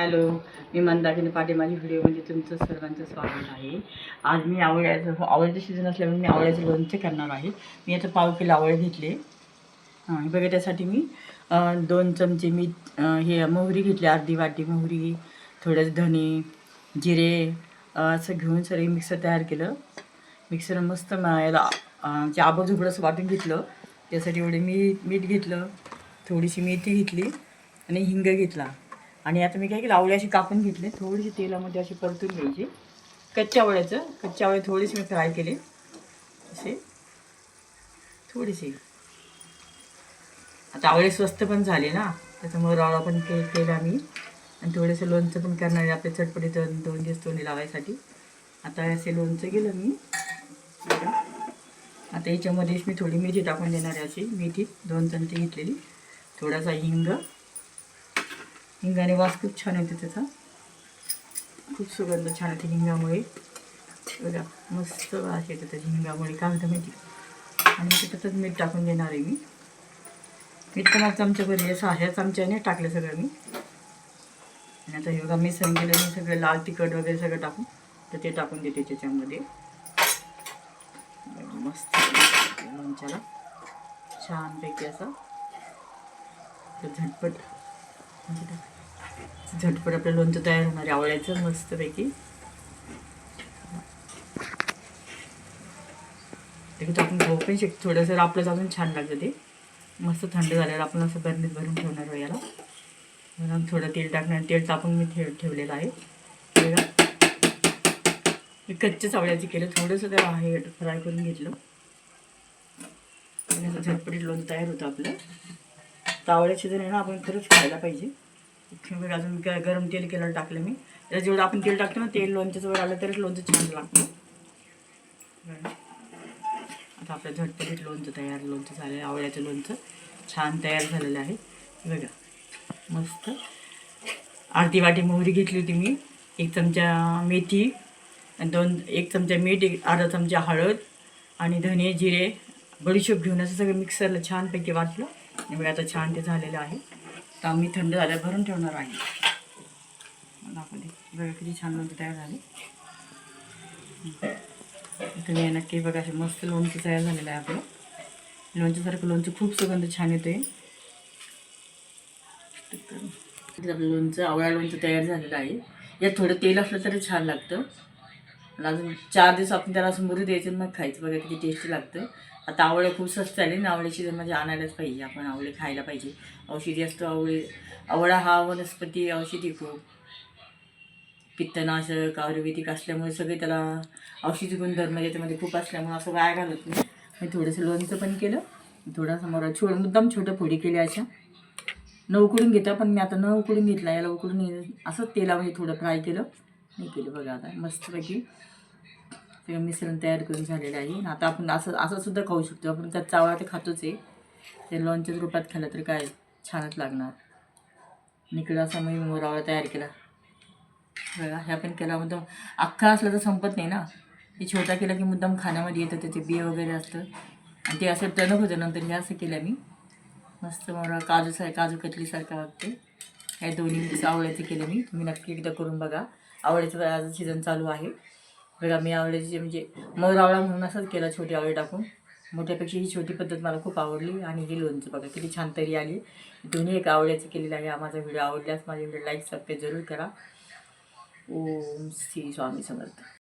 Hello मी मंदाकिनी पाटील माझी व्हिडिओमध्ये तुमचं सर्वांचं स्वागत आहे. आज मी आवळ्याचं आवळ्याचं सीझन असल्यामुळे मी आवळ्याचं लोणचं करणार आहे. मी आता पाव किलो आवळे घेतले. हां बघा त्यासाठी मी दोन चमचे मी हे मोहरी घेतली अर्धी वाटी मोहरी थोडंसं धने जिरे असं घेऊन सगळे मिक्सर तयार केलं. मिक्सर मस्त याला जे आबक वाटून घेतलं त्यासाठी एवढे मी मीठ घेतलं थोडीशी मेथी घेतली आणि हिंग घेतला. आणि आता मी काय केलं आवळे अशी कापून घेतले. थोडीशी तेलामध्ये अशी परतून घ्यायची. कच्च्या आवळ्याचं कच्च्या आवळे थोडीशी मी फ्राय केले. असे. थोडीशी. आता आवळे स्वस्त पण झाले ना. त्याच्यामुळे रवा पण के केला मी. आणि थोडंसं लोणचं पण करणार आहे आपल्या चटपटीत दोन दिवस तोंडी लावायसाठी. आता असे लोणचं गेलं मी. आता याच्यामध्येच मी थोडी मेथी टाकून देणार आहे अशी. मेथी दोन चमचे घेतलेली. थोडासा हिंग. हिंगाने वास खूप छान होते त्याचा. खूप सुगंध छान येते हिंगामुळे. बघा मस्त वास येतो त्याच्या हिंगामुळे. काय होतं माहिती आणि त्याच्यातच मीठ टाकून देणार आहे मी. मीठ पण आज आमच्या घरी सहा ह्या चमच्याने टाकलं सगळं मी. आणि आता हे बघा मिसळून गेलं मी सगळं लाल तिखट वगैरे सगळं टाकून तर ते टाकून देते त्याच्यामध्ये. मस्त लोणच्याला छानपैकी असा. तर झटपट. झटपट आपलं लोणचं तयार होणार आहे. आवळ्याचं मस्तपैकी. आपण खाऊ पण शकतो थोडंसं आपलं अजून छान लागतं ते. मस्त थंड झाल्यावर आपण असं बरणीत भरून ठेवणार आहोत याला. म्हणून थोडं तेल टाकणार तेल टाकून मी ठेव ठेवलेलं आहे. मी कच्च्या चावळ्याचं केलं. थोडंसं त्या आहे फ्राय करून घेतलं. आणि असं झटपटीत लोण तयार होतं आपलं. तावळ्याचे जर आहे ना आपण खरंच खायला पाहिजे. बघा अजून काय गरम तेल केलं टाकलं मी. त्याला जेवढं आपण तेल टाकतो ना तेल लोणच्याचं वर आलं तरच लोणचं छान लागतं. आता आपलं झटपटीत लोणचं तयार लोणचं झालं आहे आवळ्याचं लोणचं छान तयार झालेलं आहे. बघा मस्त. अर्धी वाटी मोहरी घेतली होती मी एक चमचा मेथी आणि दोन एक चमचा मीठ एक अर्धा चमचा हळद आणि धने जिरे बडीशोप घेऊन असं सगळं मिक्सरला छानपैकी वाटलं. आणि बघा आता छान ते झालेलं आहे. तर आम्ही थंड झाल्यावर भरून ठेवणार आहे. दाखवते बघा किती छान लोणचं तयार झाले. तुम्ही नक्की बघा असे मस्त लोणचं तयार झालेलं आहे आपलं. लोणच्यासारखं लोणचं खूप सुगंध छान येतोय. लोणचं आवळा लोणचं तयार झालेलं आहे. यात थोडं तेल असलं तरी छान लागतं. अजून चार दिवस आपण त्याला असं मुरू द्यायचं मग खायचं. बघा किती टेस्टी लागतं. आता आवळे खूप स्वस्त आले ना आवळ्याची जर म्हणजे आणायलाच पाहिजे आपण आवळे खायला पाहिजे. औषधी असतो आवळे. आवळा हा वनस्पती औषधी खूप. पित्तनाशक आयुर्वेदिक असल्यामुळे सगळे त्याला औषधी गुणधर्म याच्यामध्ये खूप असल्यामुळे असं वाया घालत नाही. मी थोडंसं लोणचं पण केलं. थोडासा मोरा छोड मुद्दाम छोटं फोडी केल्या अशा. न उकडून घेता पण मी आता न उकडून घेतला याला उकडून असंच तेलामध्ये थोडं फ्राय केलं. नाही केलं बघा आता मस्तपैकी. सगळं मिश्रण तयार करून झालेलं आहे. आता आपण असं असं सुद्धा खाऊ शकतो. आपण त्यात चावळा ते खातोच आहे. ते लॉनच्याच रूपात खाल्लं तर काय छानच लागणार. निकडं असा मी मोरावळा तयार केला. बघा ह्या पण केला. मुद्दाम अख्खा असला तर संपत नाही ना. हे छोटा केला की मुद्दाम खाण्यामध्ये येतं. त्याचे बिये वगैरे असतं. आणि ते असं टणक होतं नंतर. हे असं केलं मी. मस्त मोरा काजू साय काजू कतलीसारखं वाटते. ह्या दोन्ही मिक्स आवळ्याचं केलं मी. तुम्ही नक्की एकदा करून बघा. आवळ्याचं आज सीझन चालू आहे. बघा मी आवळ्याची म्हणजे मोर आवळा म्हणून असंच केला छोटी आवळी टाकून. मोठ्यापेक्षा ही छोटी पद्धत मला खूप आवडली आणि ही लोणचं बघा किती छान तरी आली. दोन्ही एक आवळ्याचं केलेलं आहे. हा माझा व्हिडिओ आवडल्यास माझ्या व्हिडिओ लाईक सबस्क्राईब जरूर करा. ओम श्री स्वामी समर्थ.